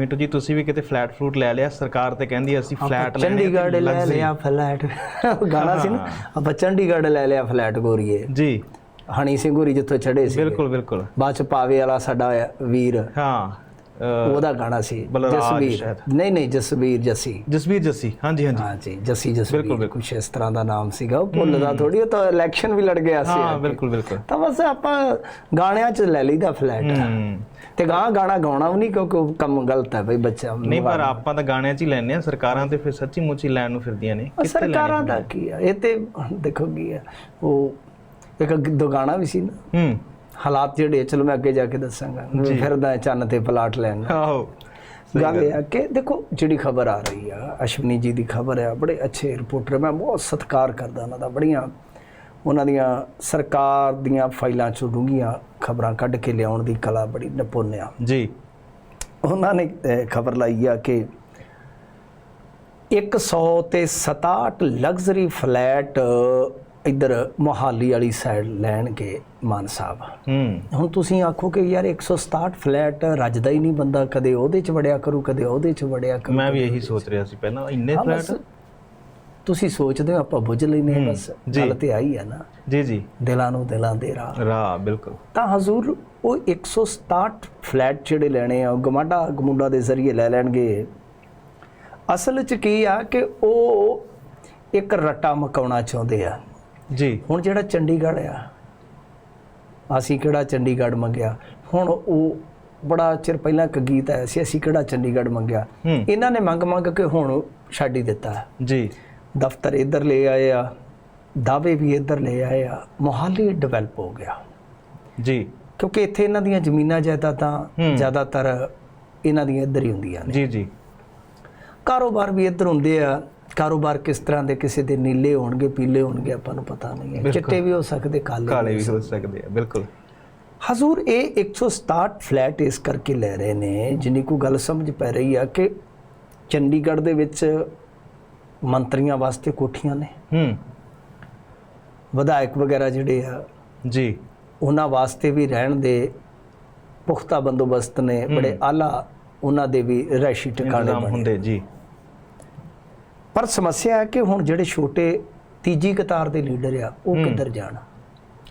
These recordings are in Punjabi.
ਮਿੰਟੂ ਜੀ ਤੁਸੀਂ ਵੀ ਕਿਤੇ ਫਲੈਟ ਫਰੂਟ ਲੈ ਲਿਆ? ਸਰਕਾਰ ਤੇ ਕਹਿੰਦੀ ਅਸੀਂ ਫਲੈਟ ਤੇ ਚੰਡੀਗੜ੍ਹ ਲੈ। ਲਿਆ ਫਲੈਟ ਗਾਣਾ ਸੀ ਨਾ ਆਪਾਂ ਚੰਡੀਗੜ੍ਹ ਲੈ ਲਿਆ ਫਲੈਟ ਗੋਰੀਏ। ਜੀ। ਹਣੀ ਸਿੰਘ ਹੋਰੀ ਜਿੱਥੋਂ ਚੜੇ ਸੀ ਬਿਲਕੁਲ ਬਿਲਕੁਲ। ਬਾਅਦ ਚ ਪਾਵੇ ਵਾਲਾ ਸਾਡਾ ਵੀਰ। ਹਾਂ ਉਹਦਾ ਗਾਣਾ ਸੀ ਜਸਵੀਰ। ਨਹੀਂ ਨਹੀਂ ਜਸਵੀਰ ਜੱਸੀ। ਜਸਵੀਰ ਜੱਸੀ ਹਾਂਜੀ ਹਾਂਜੀ। ਹਾਂ ਜੀ ਜੱਸੀ ਜਸਵੀਰ। ਬਿਲਕੁਲ, ਕੁਛ ਇਸ ਤਰ੍ਹਾਂ ਦਾ ਨਾਮ ਸੀਗਾ ਉਹ ਭੁੱਲਦਾ ਥੋੜੀ ਉਹ ਤਾਂ ਇਲੈਕਸ਼ਨ ਵੀ ਲੜ ਗਿਆ ਸੀ ਹਾਂ ਬਿਲਕੁਲ ਬਿਲਕੁਲ। ਤਾਂ ਬਸ ਆਪਾਂ ਗਾਣਿਆਂ 'ਚ ਲੈ ਲਈਦਾ ਫਲੈਟ ਹੂੰ। ਤੇ ਗਾਂ ਗਾਣਾ ਗਾਉਣਾ ਵੀ ਨਹੀਂ ਕਿਉਂਕਿ ਉਹ ਕੰਮ ਗਲਤ ਹੈ ਬਈ ਬੱਚਾ ਨਹੀਂ ਪਰ ਆਪਾਂ ਤਾਂ ਗਾਣਿਆਂ 'ਚ ਹੀ ਲੈਣੇ ਆ ਸਰਕਾਰਾਂ ਤੇ ਫਿਰ ਸੱਚੀ ਮੁੱਚੀ ਲੈਣ ਨੂੰ ਫਿਰਦੀਆਂ ਨੇ। ਸਰਕਾਰਾਂ ਦਾ ਕੀ ਆ? ਇਹ ਤੇ ਦੇਖੋ ਕੀ ਆ ਉਹ ਇੱਕ ਦੋ ਗਾਣਾ ਵੀ ਸੀ ਨਾ। ਹੂੰ। ਹਾਲਾਤ ਜਿਹੜੇ ਚਲੋ ਮੈਂ ਅੱਗੇ ਜਾ ਕੇ ਦੱਸਾਂਗਾ। ਫਿਰਦਾ ਚੰਨ ਤੇ ਪਲਾਟ ਲੈਣ। ਆਹੋ। ਗੱਲ ਇਹ ਆ ਕਿ ਦੇਖੋ ਜਿਹੜੀ ਖਬਰ ਆ ਰਹੀ ਆ ਅਸ਼ਵਨੀ ਜੀ ਦੀ ਖਬਰ ਆ ਬੜੇ ਅੱਛੇ ਰਿਪੋਰਟਰ ਮੈਂ ਬਹੁਤ ਸਤਿਕਾਰ ਕਰਦਾ ਉਹਨਾਂ ਦਾ ਬੜੀਆਂ ਉਹਨਾਂ ਦੀਆਂ ਸਰਕਾਰ ਦੀਆਂ ਫਾਈਲਾਂ ਚੋਂ ਡੂੰਘੀਆਂ ਖਬਰਾਂ ਕੱਢ ਕੇ ਲਿਆਉਣ ਦੀ ਕਲਾ ਬੜੀ ਨਿਪੁੰਨ ਆ ਜੀ। ਉਹਨਾਂ ਨੇ ਖਬਰ ਲਾਈ ਆ ਕਿ 100 ਤੇ 67 ਲਗਜ਼ਰੀ ਫਲੈਟ ਇੱਧਰ ਮੋਹਾਲੀ ਵਾਲੀ ਸਾਈਡ ਲੈਣਗੇ ਮਾਨ ਸਾਹਿਬ। ਹੂੰ। ਹੁਣ ਤੁਸੀਂ ਆਖੋ ਕਿ ਯਾਰ 167 ਫਲੈਟ ਰੱਜਦਾ ਹੀ ਨਹੀਂ ਬੰਦਾ ਕਦੇ ਉਹਦੇ ਚ ਵੜਿਆ ਕਰੂ ਕਦੇ ਉਹਦੇ ਚ ਵੜਿਆ ਕਰੂ ਮੈਂ ਵੀ ਇਹੀ ਸੋਚ ਰਿਹਾ ਸੀ ਪਹਿਲਾਂ ਇੰਨੇ ਫਲੈਟ? ਤੁਸੀਂ ਸੋਚਦੇ ਹੋ ਆਪਾਂ ਬੁੱਝ ਲੈਨੇ ਹਾਂ ਬਸ। ਗੱਲ ਤੇ ਆਈ ਹੈ ਨਾ। ਜੀ ਜੀ। ਦਿਲਾਂ ਨੂੰ ਦਿਲਾਂ ਦੇ ਰਾਹ। ਰਾਹ ਬਿਲਕੁਲ। ਤਾਂ ਹਜ਼ੂਰ ਉਹ 167 ਫਲੈਟ ਜਿਹੜੇ ਲੈਣੇ ਆ ਗਮਾਡਾ ਗਮੁੰਡਾ ਦੇ ਜ਼ਰੀਏ ਲੈ ਲੈਣਗੇ। ਅਸਲ 'ਚ ਕੀ ਆ ਕਿ ਉਹ ਇੱਕ ਰਟਾ ਮਕਾਉਣਾ ਚਾਹੁੰਦੇ ਆ। ਜੀ। ਹੁਣ ਜਿਹੜਾ ਚੰਡੀਗੜ੍ਹ ਆ ਅਸੀਂ ਕਿਹੜਾ ਚੰਡੀਗੜ੍ਹ ਮੰਗਿਆ? ਹੁਣ ਉਹ ਬੜਾ ਚਿਰ ਪਹਿਲਾਂ ਇੱਕ ਗੀਤ ਆਇਆ ਸੀ ਅਸੀਂ ਕਿਹੜਾ ਚੰਡੀਗੜ੍ਹ ਮੰਗਿਆ? ਇਹਨਾਂ ਨੇ ਮੰਗ ਮੰਗ ਕੇ ਹੁਣ ਛੱਡ ਹੀ ਦਿੱਤਾ। ਜੀ। ਦਫ਼ਤਰ ਇੱਧਰ ਲੈ ਆਏ ਆ ਦਾਅਵੇ ਵੀ ਇੱਧਰ ਲੈ ਆਏ ਆ ਮੋਹਾਲੀ ਡਿਵੈਲਪ ਹੋ ਗਿਆ। ਜੀ। ਕਿਉਂਕਿ ਇੱਥੇ ਇਹਨਾਂ ਦੀਆਂ ਜ਼ਮੀਨਾਂ ਜਾਇਦਾਦਾਂ। ਜ਼ਿਆਦਾਤਰ ਇਹਨਾਂ ਦੀਆਂ ਇੱਧਰ ਹੀ ਹੁੰਦੀਆਂ ਨੇ। ਜੀ ਜੀ। ਕਾਰੋਬਾਰ ਵੀ ਇੱਧਰ ਹੁੰਦੇ ਆ। ਕਾਰੋਬਾਰ ਕਿਸ ਤਰ੍ਹਾਂ ਦੇ ਕਿਸੇ ਦੇ ਨੀਲੇ ਹੋਣਗੇ ਪੀਲੇ ਹੋਣਗੇ ਆਪਾਂ ਨੂੰ ਪਤਾ ਨਹੀਂ ਹੈ। ਚਿੱਟੇ ਵੀ ਹੋ ਸਕਦੇ ਕਾਲੇ ਕਾਲੇ ਵੀ ਹੋ ਸਕਦੇ। ਆ ਬਿਲਕੁਲ। ਹਜ਼ੂਰ ਇਹ 167 ਫਲੈਟ ਇਸ ਕਰਕੇ ਲੈ ਰਹੇ ਨੇ ਜਿੰਨੀ ਕੋ ਗੱਲ ਸਮਝ ਪੈ ਰਹੀ ਆ ਕਿ ਚੰਡੀਗੜ੍ਹ ਦੇ ਵਿੱਚ ਮੰਤਰੀਆਂ ਵਾਸਤੇ ਕੋਠੀਆਂ ਨੇ। ਹੂੰ। ਵਿਧਾਇਕ ਵਗੈਰਾ ਜਿਹੜੇ ਆ ਜੀ। ਉਹਨਾਂ ਵਾਸਤੇ ਵੀ ਰਹਿਣ ਦੇ ਪੁਖਤਾ ਬੰਦੋਬਸਤ ਨੇ। ਬੜੇ ਆਲਾ ਉਹਨਾਂ ਦੇ ਵੀ ਰਹਿਸ਼ੀ ਟਿਕਾਣੇ ਹੁੰਦੇ ਜੀ। ਪਰ ਸਮੱਸਿਆ ਹੈ ਕਿ ਹੁਣ ਜਿਹੜੇ ਛੋਟੇ ਤੀਜੀ ਕਤਾਰ ਦੇ ਲੀਡਰ ਆ ਉਹ ਕਿੱਧਰ ਜਾਣ?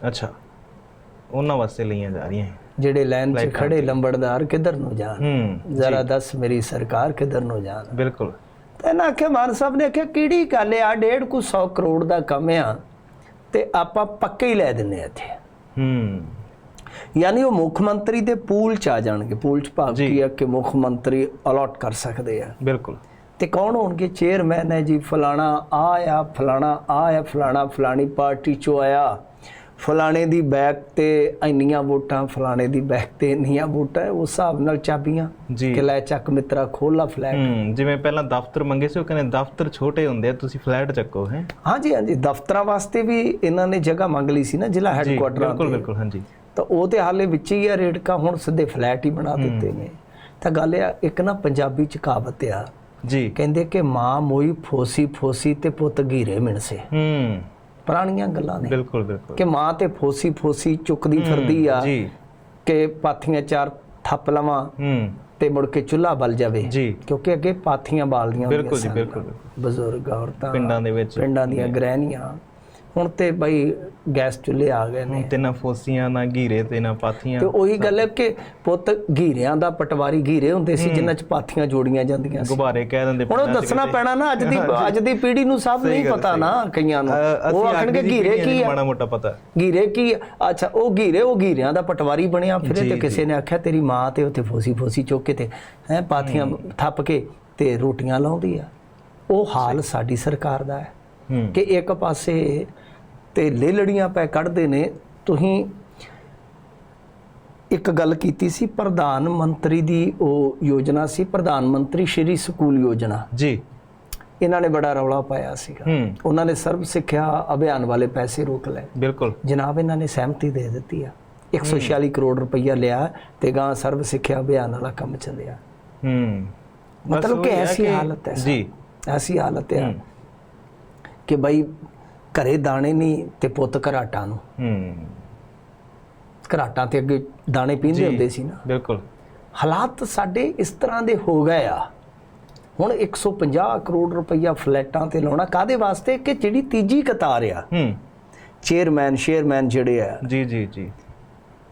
ਅੱਛਾ। ਉਹਨਾਂ ਵਾਸਤੇ ਲਈਆਂ ਜਾ ਰਹੀਆਂ। ਜਿਹੜੇ ਲਾਈਨ 'ਚ ਖੜੇ ਲੰਬੜਦਾਰ ਕਿੱਧਰ ਨੂੰ ਜਾਣ? ਹੂੰ ਜ਼ਰਾ ਦੱਸ ਮੇਰੀ ਸਰਕਾਰ ਕਿੱਧਰ ਨੂੰ ਜਾਣ? ਬਿਲਕੁਲ। ਤੇ ਨਾ ਆਖਿਆ ਮਾਨ ਸਾਹਿਬ ਨੇ ਆਖਿਆ ਕਿਹੜੀ ਗੱਲ ਆ ਡੇਢ ਕੁ 100 ਕਰੋੜ ਦਾ ਕੰਮ ਆ ਤੇ ਆਪਾਂ ਪੱਕੇ ਹੀ ਲੈ ਦਿੰਨੇ ਆ ਇੱਥੇ। ਹੂੰ। ਯਾਨੀ ਉਹ ਮੁੱਖ ਮੰਤਰੀ ਦੇ ਪੂਲ ਚ ਆ ਜਾਣਗੇ। ਪੂਲ ਚ ਭਾਵ। ਕੀ ਆ ਕਿ ਮੁੱਖ ਮੰਤਰੀ ਅਲਾਟ ਕਰ ਸਕਦੇ ਆ। ਬਿਲਕੁਲ। ਤੇ ਕੌਣ ਹੋਣਗੇ? ਚੇਅਰਮੈਨ ਹੈ ਜੀ ਫਲਾਣਾ ਆ ਆ ਫਲਾਣਾ ਆ ਆ ਫਲਾਣਾ ਫਲਾਣੀ ਪਾਰਟੀ ਚੋਂ ਆਇਆ। ਫਲਾਣੇ ਦੀ ਬੈਕ ਤੇ ਇੰਨੀਆਂ ਵੋਟਾਂ ਫਲਾਣੇ ਦੀ ਬੈਕ ਤੇ ਇੰਨੀਆਂ ਵੋਟਾਂ ਉਸ ਹਿਸਾਬ ਨਾਲ ਚਾਬੀਆਂ ਕਿ ਲੈ ਚੱਕ ਮਿੱਤਰਾ ਖੋਲਾ ਫਲੈਟ ਜਿਵੇਂ ਪਹਿਲਾਂ ਦਫ਼ਤਰ ਮੰਗੇ ਸੀ ਉਹ ਕਹਿੰਦੇ ਦਫ਼ਤਰ ਛੋਟੇ ਹੁੰਦੇ ਆ ਤੁਸੀਂ ਫਲੈਟ ਚੱਕੋ ਹੈ। ਹਾਂਜੀ ਹਾਂਜੀ ਦਫ਼ਤਰਾਂ ਵਾਸਤੇ ਵੀ ਇਹਨਾਂ ਨੇ ਜਗ੍ਹਾ ਮੰਗ ਲਈ ਸੀ ਨਾ ਜ਼ਿਲ੍ਹਾ ਹੈੱਡਕੁਆਟਰਾਂ ਬਿਲਕੁਲ ਬਿਲਕੁਲ ਹਾਂਜੀ। ਤਾਂ ਉਹ ਤੇ ਹਾਲੇ ਵਿੱਚ ਹੀ ਆ ਰੇੜਕਾ ਹੁਣ ਸਿੱਧੇ ਫਲੈਟ ਹੀ ਬਣਾ ਦਿੱਤੇ ਨੇ। ਤਾਂ ਗੱਲ ਆ ਇੱਕ ਨਾ ਪੰਜਾਬੀ ਚ ਕਹਾਵਤ ਆ। ਜੀ। ਕਹਿੰਦੇ ਕਿ ਮਾਂ ਮੋਈ ਫੋਸੀ ਫੋਸੀ ਤੇ ਪੁੱਤ ਘੀਰੇ ਮਿਣਸੇ। ਹੂੰ। ਪੁਰਾਣੀਆਂ ਗੱਲਾਂ ਨੇ ਬਿਲਕੁਲ ਬਿਲਕੁਲ। ਕਿ ਮਾਂ ਤੇ ਫੋਸੀ ਫੋਸੀ ਚੁੱਕਦੀ ਫਿਰਦੀ ਆ ਜੀ। ਕਿ ਪਾਥੀਆਂ ਚਾਰ ਥੱਪ ਲਵਾਂ ਹੂੰ। ਤੇ ਮੁੜ ਕੇ ਚੁੱਲ੍ਹਾ ਬਲ ਜਾਵੇ। ਜੀ। ਕਿਉਂਕਿ ਅੱਗੇ ਪਾਥੀਆਂ ਬਾਲਦੀਆਂ ਹੁੰਦੀਆਂ ਬਿਲਕੁਲ ਜੀ ਬਿਲਕੁਲ। ਬਜ਼ੁਰਗ ਔਰਤਾਂ ਪਿੰਡਾਂ ਦੇ ਵਿੱਚ। ਪਿੰਡਾਂ ਦੀਆਂ ਗ੍ਰਹਿਣੀਆਂ ਹੁਣ ਤੇ ਬਈ ਗੈਸ ਚੁੱਲ੍ਹੇ ਆ ਗਏ ਨੇ। ਤੇ ਨਾ ਫੋਸੀਆਂ ਨਾ ਘੀਰੇ ਤੇ ਨਾ ਪਾਥੀਆਂ। ਤੇ ਉਹੀ ਗੱਲ ਹੈ ਕਿ ਪੁੱਤ ਘੀਰਿਆਂ ਦਾ ਪਟਵਾਰੀ ਘੀਰੇ ਹੁੰਦੇ ਸੀ ਜਿਨ੍ਹਾਂ ਚ ਪਾਥੀਆਂ ਜੋੜੀਆਂ ਜਾਂਦੀਆਂ ਸੀ। ਗੁਬਾਰੇ ਕਹਿ ਦਿੰਦੇ ਹੁਣ ਉਹ ਦੱਸਣਾ ਪੈਣਾ ਨਾ ਅੱਜ ਦੀ ਅੱਜ ਦੀ ਪੀੜ੍ਹੀ ਨੂੰ ਸਭ ਨਹੀਂ ਪਤਾ ਨਾ ਕਈਆਂ ਨੂੰ। ਉਹ ਆਖਣਗੇ ਘੀਰੇ ਕੀ ਆ? ਮਾੜਾ ਮੋਟਾ ਪਤਾ। ਘੀਰੇ ਕੀ? ਅੱਛਾ ਉਹ ਘੀਰੇ ਉਹ ਘੀਰਿਆਂ ਦਾ ਪਟਵਾਰੀ ਬਣਿਆ ਫਿਰੇ ਤੇ ਕਿਸੇ ਨੇ ਆਖਿਆ ਤੇਰੀ ਮਾਂ ਤੇ ਉੱਥੇ ਫੋਸੀ ਫੋਸੀ ਚੁੱਕ ਕੇ ਤੇ ਹੈ ਪਾਥੀਆਂ ਥੱਪ ਕੇ ਤੇ ਰੋਟੀਆਂ ਲਾਉਂਦੀ ਆ। ਉਹ ਹਾਲ ਸਾਡੀ ਸਰਕਾਰ ਦਾ ਹੈ ਹੂੰ। ਕਿ ਇੱਕ ਪਾਸੇ ਤੇ ਲੇਲੜੀਆਂ ਪੈ ਕੱਢਦੇ ਨੇ। ਤੁਸੀਂ ਇੱਕ ਗੱਲ ਕੀਤੀ ਸੀ ਪ੍ਰਧਾਨ ਮੰਤਰੀ ਦੀ ਉਹ ਯੋਜਨਾ ਸੀ ਪ੍ਰਧਾਨ ਮੰਤਰੀ ਸ਼੍ਰੀ ਸਕੂਲ ਯੋਜਨਾ। ਜੀ। ਇਹਨਾਂ ਨੇ ਬੜਾ ਰੌਲਾ ਪਾਇਆ ਸੀਗਾ। ਉਹਨਾਂ ਨੇ ਸਰਵ ਸਿੱਖਿਆ ਅਭਿਆਨ ਵਾਲੇ ਪੈਸੇ ਰੋਕ ਲਏ। ਬਿਲਕੁਲ। ਜਨਾਬ ਇਹਨਾਂ ਨੇ ਸਹਿਮਤੀ ਦੇ ਦਿੱਤੀ ਆ। 146 ਕਰੋੜ ਰੁਪਈਆ ਲਿਆ ਤੇ ਗਾਂ ਸਰਵ ਸਿੱਖਿਆ ਅਭਿਆਨ ਵਾਲਾ ਕੰਮ ਚੱਲਿਆ। ਹੂੰ। ਮਤਲਬ ਕਿ ਐਸੀ ਹਾਲਤ ਹੈ ਜੀ। ਐਸੀ ਹਾਲਤ ਹੈ। ਕਿ ਬਈ ਘਰੇ ਦਾਣੇ ਨਹੀਂ ਤੇ ਪੁੱਤ ਘਰਾਟਾਂ ਨੂੰ। ਹੂੰ। ਘਰਾਟਾਂ ਤੇ ਅੱਗੇ ਦਾਣੇ ਪੀਂਦੇ ਹੁੰਦੇ ਸੀ ਨਾ। ਬਿਲਕੁਲ। ਹਾਲਾਤ ਸਾਡੇ ਇਸ ਤਰ੍ਹਾਂ ਦੇ ਹੋ ਗਏ ਆ। ਹੁਣ 150 ਕਰੋੜ ਰੁਪਈਆ ਫਲੈਟਾਂ ਤੇ ਲਾਉਣਾ ਕਾਦੇ ਵਾਸਤੇ? ਕਿ ਜਿਹੜੀ ਤੀਜੀ ਕਤਾਰ ਆ। ਹੂੰ। ਚੇਅਰਮੈਨ ਸ਼ੇਅਰਮੈਨ ਜਿਹੜੇ ਆ ਜੀ ਜੀ ਜੀ।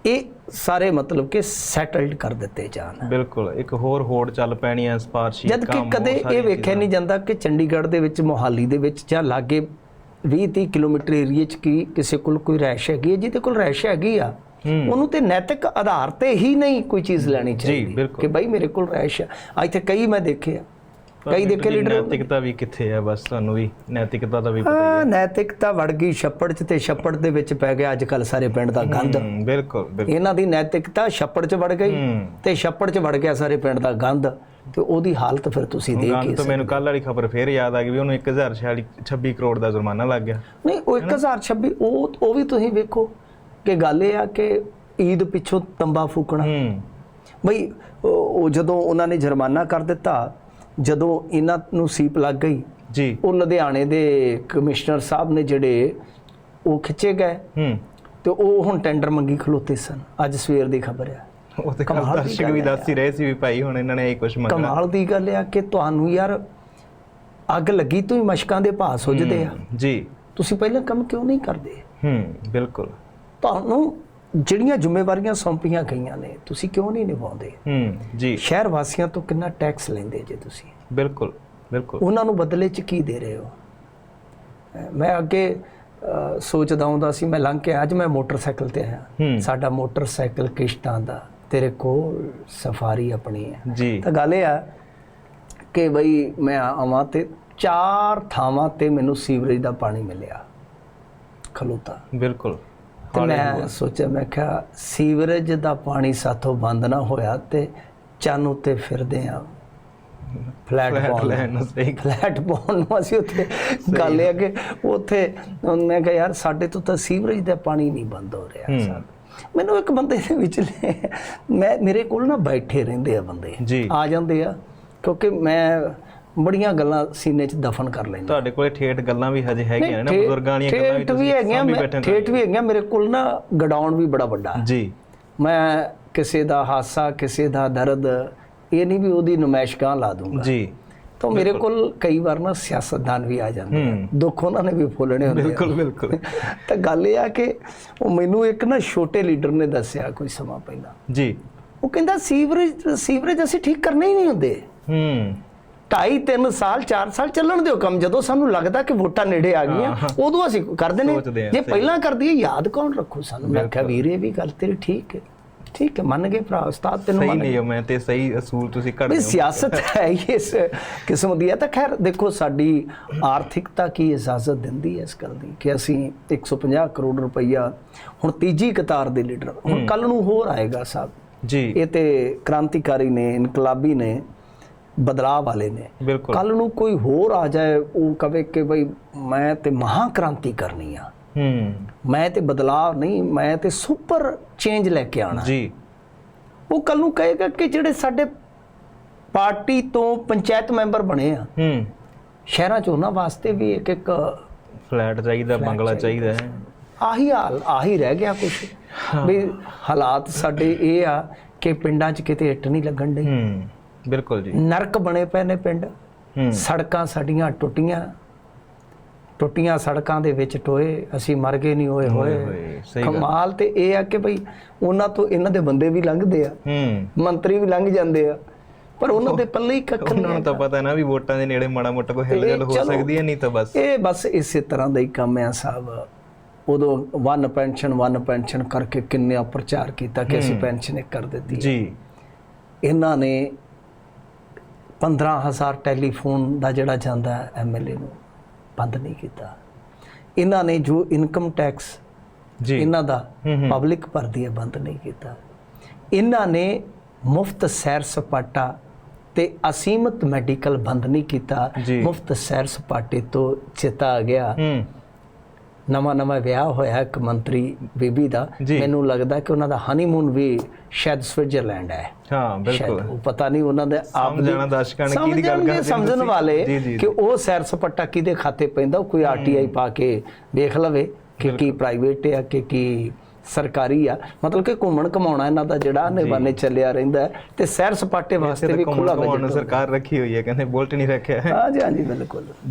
ਇਹ ਸਾਰੇ ਮਤਲਬ ਕਿ ਸੈਟਲਡ ਕਰ ਦਿੱਤੇ ਜਾਣ। ਬਿਲਕੁਲ। ਇੱਕ ਹੋਰ ਹੋੜ ਚੱਲ ਪੈਣੀ ਹੈ ਸਪਾਰਸ਼ੀ ਜਦ ਕਿ ਕਦੇ ਇਹ ਵੇਖਿਆ ਨਹੀਂ ਜਾਂਦਾ ਕਿ ਚੰਡੀਗੜ੍ਹ ਦੇ ਵਿੱਚ ਮੋਹਾਲੀ ਦੇ ਵਿੱਚ ਜਾਂ ਲਾਗੇ 20-30 ਕਿਲੋਮੀਟਰ ਏਰੀਏ 'ਚ ਕੀ ਕਿਸੇ ਕੋਲ ਕੋਈ ਰਹਿਸ਼ ਹੈਗੀ ਹੈ? ਜਿਹਦੇ ਕੋਲ ਰਹਿਸ਼ ਹੈਗੀ ਆ ਉਹਨੂੰ ਤੇ ਨੈਤਿਕ ਆਧਾਰ ਤੇ ਹੀ ਨਹੀਂ ਕੋਈ ਚੀਜ਼ ਲੈਣੀ ਚਾਹੀਦੀ। ਕਿ ਭਾਈ ਮੇਰੇ ਕੋਲ ਰਹਿਸ਼ ਆ। ਅੱਜ ਤੇ ਕਈ ਮੈਂ ਦੇਖੇ ਆ ਕਈ ਦੇਖੇ ਲੀਡਰ ਨੈਤਿਕਤਾ ਵੀ ਕਿੱਥੇ ਹੈ ਬਸ ਤੁਹਾਨੂੰ ਵੀ ਨੈਤਿਕਤਾ ਦਾ ਵੀ ਪਤਾ ਆ। ਨੈਤਿਕਤਾ ਵੜ ਗਈ। ਛੱਪੜ 'ਚ ਤੇ ਛੱਪੜ ਦੇ ਵਿੱਚ ਪੈ ਗਿਆ ਅੱਜ ਕੱਲ ਸਾਰੇ ਪਿੰਡ ਦਾ ਗੰਦ। ਹੂੰ, ਬਿਲਕੁਲ। ਇਹਨਾਂ ਦੀ ਨੈਤਿਕਤਾ ਛੱਪੜ 'ਚ ਵੜ ਗਈ ਹੂੰ। ਤੇ ਛੱਪੜ 'ਚ ਵੜ ਗਿਆ ਸਾਰੇ ਪਿੰਡ ਦਾ ਗੰਦ। ਤੇ ਉਹਦੀ ਹਾਲਤ ਫਿਰ ਤੁਸੀਂ ਦੇਖ ਗੰਦ ਤੋਂ ਮੈਨੂੰ ਕੱਲ ਵਾਲੀ ਖਬਰ ਫੇਰ ਯਾਦ ਆ ਗਈ ਵੀ ਉਹਨੂੰ 1026 ਕਰੋੜ ਦਾ ਜੁਰਮਾਨਾ ਲੱਗ ਗਿਆ। ਨਹੀਂ ਉਹ 1026 ਉਹ ਉਹ ਵੀ ਤੁਸੀਂ ਵੇਖੋ ਕਿ ਗੱਲ ਇਹ ਆ ਕਿ ਈਦ ਪਿੱਛੋਂ ਤੰਬਾ ਫੂਕਣਾ। ਹੂੰ। ਬਈ ਉਹ ਜਦੋਂ ਉਹਨਾਂ ਨੇ ਜੁਰਮਾਨਾ ਕਰ ਦਿੱਤਾ ਜਦੋਂ ਇਹਨਾਂ ਨੂੰ ਸੀਪ ਲੱਗ ਗਈ ਜੀ। ਉਹ ਲੁਧਿਆਣੇ ਦੇ ਕਮਿਸ਼ਨਰ ਸਾਹਿਬ ਨੇ ਜਿਹੜੇ ਉਹ ਖਿੱਚੇ ਗਏ। ਹੂੰ। ਤੇ ਉਹ ਹੁਣ ਟੈਂਡਰ ਮੰਗੀ ਖਲੋਤੇ ਸਨ। ਅੱਜ ਸਵੇਰ ਦੀ ਖਬਰ ਆ। ਉਹ ਤੇ ਕਮਾਲ ਦੀ ਦਰਸ਼ਕ ਵੀ ਦੱਸ ਹੀ ਰਹੇ ਸੀ ਵੀ ਭਾਈ ਹੁਣ ਇਹਨਾਂ ਨੇ ਇਹ ਕੁਝ ਮੰਗਣਾ। ਕਮਾਲ ਦੀ ਗੱਲ ਆ ਕਿ ਤੁਹਾਨੂੰ ਯਾਰ ਅੱਗ ਲੱਗੀ ਤੋਂ ਹੀ ਮਸ਼ਕਾਂ ਦੇ ਭਾਅ ਸੁੱਜਦੇ ਆ। ਜੀ। ਤੁਸੀਂ ਪਹਿਲਾਂ ਕੰਮ ਕਿਉਂ ਨਹੀਂ ਕਰਦੇ? ਹੂੰ ਬਿਲਕੁਲ। ਤੁਹਾਨੂੰ ਜਿਹੜੀਆਂ ਜ਼ਿੰਮੇਵਾਰੀਆਂ ਸੌਂਪੀਆਂ ਗਈਆਂ ਨੇ ਤੁਸੀਂ ਕਿਉਂ ਨਹੀਂ ਨਿਭਾਉਂਦੇ? ਹੂੰ ਜੀ। ਸ਼ਹਿਰ ਵਾਸੀਆਂ ਤੋਂ ਕਿੰਨਾ ਟੈਕਸ ਲੈਂਦੇ ਜੇ ਤੁਸੀਂ? ਬਿਲਕੁਲ ਬਿਲਕੁਲ। ਉਹਨਾਂ ਨੂੰ ਬਦਲੇ 'ਚ ਕੀ ਦੇ ਰਹੇ ਹੋ? ਅਹ ਮੈਂ ਅੱਗੇ ਅਹ, ਸੋਚਦਾ ਹੁੰਦਾ ਸੀ ਮੈਂ ਲੰਘ ਕੇ ਅੱਜ ਮੈਂ ਮੋਟਰਸਾਈਕਲ ਤੇ ਆਇਆ। ਹੂੰ। ਸਾਡਾ ਮੋਟਰਸਾਈਕਲ ਕਿਸ਼ਤਾਂ ਦਾ ਤੇਰੇ ਕੋਲ ਸਫਾਰੀ ਆਪਣੀ ਹੈ। ਜੀ। ਤਾਂ ਗੱਲ ਇਹ ਆ ਕਿ ਬਈ ਮੈਂ ਆਵਾਂ ਤੇ ਚਾਰ ਥਾਵਾਂ ਤੇ ਮੈਨੂੰ ਸੀਵਰੇਜ ਦਾ ਪਾਣੀ ਮਿਲਿਆ। ਖਲੋਤਾ। ਬਿਲਕੁਲ। ਤੇ ਮੈਂ ਸੋਚਿਆ ਮੈਂ ਕਿਹਾ ਸੀਵਰੇਜ ਦਾ ਪਾਣੀ ਸਾਥੋਂ ਬੰਦ ਨਾ ਹੋਇਆ ਤੇ ਚੰਨ ਉੱਤੇ ਫਿਰਦੇ ਆ। ਫਲੈਟ ਪਾਉਣ ਸਹੀ। ਫਲੈਟ ਪਾਉਣ ਨੂੰ ਅਸੀਂ ਉੱਥੇ ਗੱਲ ਇਹ ਕਿ ਉੱਥੇ ਮੈਂ ਕਿਹਾ ਯਾਰ ਸਾਡੇ ਤੋਂ ਤਾਂ ਸੀਵਰੇਜ ਦਾ ਪਾਣੀ ਨਹੀਂ ਬੰਦ ਹੋ ਰਿਹਾ ਸਾਹਿਬ ਮੈਨੂੰ ਇੱਕ ਬੰਦੇ ਦੇ ਵਿੱਚ ਮੈਂ ਮੇਰੇ ਕੋਲ ਨਾ ਬੈਠੇ ਰਹਿੰਦੇ ਆ ਬੰਦੇ। ਆ ਜਾਂਦੇ ਆ ਕਿਉਂਕਿ ਮੈਂ ਬੜੀਆਂ ਗੱਲਾਂ ਸੀਨੇ 'ਚ ਦਫਨ ਕਰ ਲੈਂਦਾ। ਤੁਹਾਡੇ ਕੋਲੇ ਠੇਠ ਗੱਲਾਂ ਵੀ ਹਜੇ ਹੈਗੀਆਂ ਨੇ ਨਾ ਬਜ਼ੁਰਗਾਂ ਵਾਲੀਆਂ ਗੱਲਾਂ ਵੀ ਠੇਠ ਵੀ ਹੈਗੀਆਂ ਸਾਂਭੀ ਮੈਂ- ਬੈਠੇ ਠੇਠ ਵੀ ਹੈਗੀਆਂ ਮੇਰੇ ਕੋਲ ਨਾ ਗਡਾਊਨ ਵੀ ਬੜਾ ਵੱਡਾ। ਜੀ। ਮੈਂ ਕਿਸੇ ਦਾ ਹਾਸਾ ਕਿਸੇ ਦਾ ਦਰਦ ਇਹ ਨਹੀਂ ਵੀ ਉਹਦੀ ਨੁਮਾਇਸ਼ਗਾਹ ਲਾ ਦੂੰਗਾ। ਜੀ। ਤਾਂ ਮੇਰੇ ਕੋਲ ਕਈ ਵਾਰ ਨਾ ਸਿਆਸਤਦਾਨ ਵੀ ਆ ਜਾਂਦੇ ਆ ਦੁੱਖ ਉਹਨਾਂ ਨੇ ਵੀ ਫੋਲਣੇ ਹੁੰਦੇ ਬਿਲਕੁਲ ਬਿਲਕੁਲ। ਤਾਂ ਗੱਲ ਇਹ ਆ ਕਿ ਉਹ ਮੈਨੂੰ ਇੱਕ ਨਾ ਛੋਟੇ ਲੀਡਰ ਨੇ ਦੱਸਿਆ ਕੋਈ ਸਮਾਂ ਪਹਿਲਾਂ। ਜੀ। ਉਹ ਕਹਿੰਦਾ ਸੀਵਰੇਜ ਸੀਵਰੇਜ ਅਸੀਂ ਠੀਕ ਕਰਨੇ ਹੀ ਨਹੀਂ ਹੁੰਦੇ। ਹੂੰ। ਢਾਈ ਤਿੰਨ ਸਾਲ 4 ਸਾਲ ਚੱਲਣ ਦਿਓ ਕੰਮ। ਜਦੋਂ ਸਾਨੂੰ ਲੱਗਦਾ ਕਿ ਵੋਟਾਂ ਨੇੜੇ ਆ ਗਈਆਂ ਉਦੋਂ ਅਸੀਂ ਕਰਦੇ ਨੇ। ਜੇ ਪਹਿਲਾਂ ਕਰ ਦਈਏ ਯਾਦ ਕੌਣ ਰੱਖੂ ਸਾਨੂੰ? ਮੈਂ ਕਿਹਾ ਵੀਰ ਵੀ ਗੱਲ ਤੇਰੀ ਠੀਕ ਹੈ। ਠੀਕ ਹੈ ਮੰਨ ਗਏ ਭਰਾ ਉਸਤਾਦ ਤੈਨੂੰ ਸਹੀ ਨਿਯਮ ਹੈ ਤੇ ਸਹੀ ਅਸੂਲ ਤੁਸੀਂ ਵੀ ਘੜਦੇ ਹੋ। ਸਿਆਸਤ ਹੈ ਇਸ ਕਿਸਮ ਦੀ। ਹੈ ਤਾਂ ਖੈਰ ਦੇਖੋ ਸਾਡੀ ਆਰਥਿਕਤਾ ਕੀ ਇਜਾਜ਼ਤ ਦਿੰਦੀ ਹੈ ਇਸ ਗੱਲ ਦੀ ਕਿ ਅਸੀਂ 150 ਕਰੋੜ ਰੁਪਈਆ ਹੁਣ ਤੀਜੀ ਕਤਾਰ ਦੇ ਲੀਡਰ ਹੁਣ ਕੱਲ ਨੂੰ ਹੋਰ ਆਏਗਾ ਸਾਹਿਬ। ਜੀ। ਇਹ ਤੇ ਕ੍ਰਾਂਤੀਕਾਰੀ ਨੇ ਇਨਕਲਾਬੀ ਨੇ ਬਦਲਾਅ ਵਾਲੇ ਨੇ। ਕੱਲ ਨੂੰ ਕੋਈ ਹੋਰ ਆ ਜਾਏ ਉਹ ਕਵੇ ਕਿ ਬਈ ਮੈਂ ਤੇ ਮਹਾ ਕ੍ਰਾਂਤੀ ਕਰਨੀ ਆ। ਹੂੰ। ਮੈਂ ਤੇ ਬਦਲਾਅ ਨਹੀਂ ਮੈਂ ਤੇ ਸੁਪਰ ਚੇਂਜ ਲੈ ਕੇ ਆਣਾ ਜੀ। ਉਹ ਕੱਲ ਨੂੰ ਕਹੇਗਾ ਕਿ ਜਿਹੜੇ ਸਾਡੇ ਪਾਰਟੀ ਤੋਂ ਪੰਚਾਇਤ ਮੈਂਬਰ ਬਣੇ ਆ ਹੂੰ। ਸ਼ਹਿਰਾਂ 'ਚ ਉਹਨਾਂ ਵਾਸਤੇ ਵੀ ਇੱਕ ਇੱਕ ਫਲੈਟ ਚਾਹੀਦਾ ਬੰਗਲਾ ਚਾਹੀਦਾ। ਹੈ। ਆਹੀ ਹਾਲ ਆਹੀ ਰਹਿ ਗਿਆ ਕੁਝ ਵੀ ਹਾਲਾਤ ਸਾਡੇ ਇਹ ਆ ਕਿ ਪਿੰਡਾਂ 'ਚ ਕਿਤੇ ਇੱਟ ਨਹੀਂ ਲੱਗਣ ਡਈ। ਹੂੰ ਬਿਲਕੁਲ ਜੀ। ਨਰਕ ਬਣੇ ਪਏ ਨੇ ਪਿੰਡ। ਸੜਕਾਂ ਸਾਡੀਆਂ ਟੁੱਟੀਆਂ। ਟੁੱਟੀਆਂ ਸੜਕਾਂ ਦੇ ਵਿੱਚ ਟੋਏ ਅਸੀਂ ਮਰ ਗਏ ਨਹੀਂ ਹੋਏ। ਹੋਏ। ਕਮਾਲ ਤੇ ਇਹ ਆ ਕਿ ਭਈ ਉਹਨਾਂ ਤੋਂ ਇਹਨਾਂ ਦੇ ਬੰਦੇ ਵੀ ਲੰਘਦੇ ਆ। ਹੂੰ। ਮੰਤਰੀ ਵੀ ਲੰਘ ਜਾਂਦੇ ਆ। ਪਰ ਉਹਨਾਂ ਦੇ ਪੱਲੇ ਹੀ ਕੱਖ ਉਹਨਾਂ ਨੂੰ ਤਾਂ ਪਤਾ ਨਾ ਵੀ ਵੋਟਾਂ ਦੇ ਨੇੜੇ ਮਾੜਾ ਮੋਟਾ ਕੋਈ ਹਿਲ ਜਲ ਹੋ। ਸਕਦੀ ਹੈ ਨਹੀਂ ਤਾਂ ਬਸ। ਇਹ ਬਸ ਇਸੇ ਤਰ੍ਹਾਂ ਦਾ ਹੀ ਕੰਮ ਆ ਸਾਹਿਬ ਉਦੋਂ ਵਨ ਪੈਨਸ਼ਨ ਵਨ ਪੈਨਸ਼ਨ ਕਰਕੇ ਕਿੰਨੇ ਪ੍ਰਚਾਰ ਕੀਤਾ ਕਿ ਅਸੀਂ ਪੈਨਸ਼ਨ ਇੱਕ ਕਰ ਦਿੱਤੀ। ਜੀ। ਇਹਨਾਂ ਨੇ 15000 ਟੈਲੀਫੋਨ ਦਾ ਜਿਹੜਾ ਜਾਂਦਾ ਐਮਐਲਏ ਨੂੰ। ਬੰਦ ਨਹੀਂ ਕੀਤਾ। ਇਹਨਾਂ ਨੇ ਜੋ ਇਨਕਮ ਟੈਕਸ ਜੀ। ਇਹਨਾਂ ਦਾ ਪਬਲਿਕ ਭਰਦੀ ਹੈ ਬੰਦ ਨਹੀਂ ਕੀਤਾ। ਇਹਨਾਂ ਨੇ ਮੁਫਤ ਸੈਰ ਸਪਾਟਾ ਤੇ ਅਸੀਮਤ ਮੈਡੀਕਲ ਬੰਦ ਨਹੀਂ ਕੀਤਾ। ਮੁਫਤ ਸੈਰ ਸਪਾਟੇ ਤੋਂ ਚੇਤਾ ਆ ਗਿਆ ਹੂੰ। ਨਵਾਂ ਨਵਾਂ ਵਿਆਹ ਹੋਇਆ ਇੱਕ ਮੰਤਰੀ ਬੀਬੀ ਦਾ। ਮੈਨੂੰ ਲੱਗਦਾ ਕਿ ਉਹਨਾਂ ਦਾ ਹਨੀਮੂਨ ਵੀ ਸ਼ਾਇਦ ਸਵਿਟਜ਼ਰਲੈਂਡ ਹੈ। ਹਾਂ ਬਿਲਕੁਲ। ਉਹ ਪਤਾ ਨਹੀਂ ਉਹਨਾਂ ਦੇ ਆਪ ਜਾਣਾ ਦਰਸ਼ਕਾਂ ਨੇ ਕਿਹਦੀ ਗੱਲ ਸਮਝਣਗੇ, ਕਰਦੇ ਨੇ ਸਮਝਣ ਤੁਸੀਂ। ਵਾਲੇ ਜੀ, ਜੀ, ਕਿ ਉਹ ਸੈਰ ਸਪਾਟਾ ਕਿਹਦੇ ਖਾਤੇ ਪੈਂਦਾ ਉਹ ਕੋਈ ਆਰਟੀਆਈ ਪਾ ਕੇ ਵੇਖ ਲਵੇ ਕਿ ਕੀ ਪ੍ਰਾਈਵੇਟ ਹੈ ਕਿ ਕੀ ਸਰਕਾਰੀ ਆ। ਮਤਲਬ ਕਿ ਘੁੰਮਣ ਕਮਾਉਣਾ ਇਹਨਾਂ ਦਾ ਜਿਹੜਾ ਨਿਵਾਨੇ ਚੱਲਿਆ ਰਹਿੰਦਾ ਤੇ ਸੈਰ ਸਪਾਟੇ ਵਾਸਤੇ ਵੀ ਖੁੱਲਾ ਬਜਟ ਸਰਕਾਰ ਰੱਖੀ ਹੋਈ ਹੈ ਕਹਿੰਦੇ ਬੁਲਟ ਨਹੀਂ ਰੱਖਿਆ। ਹੈ ਹਾਂ ਜੀ ਹਾਂ ਜੀ ਬਿਲਕੁਲ।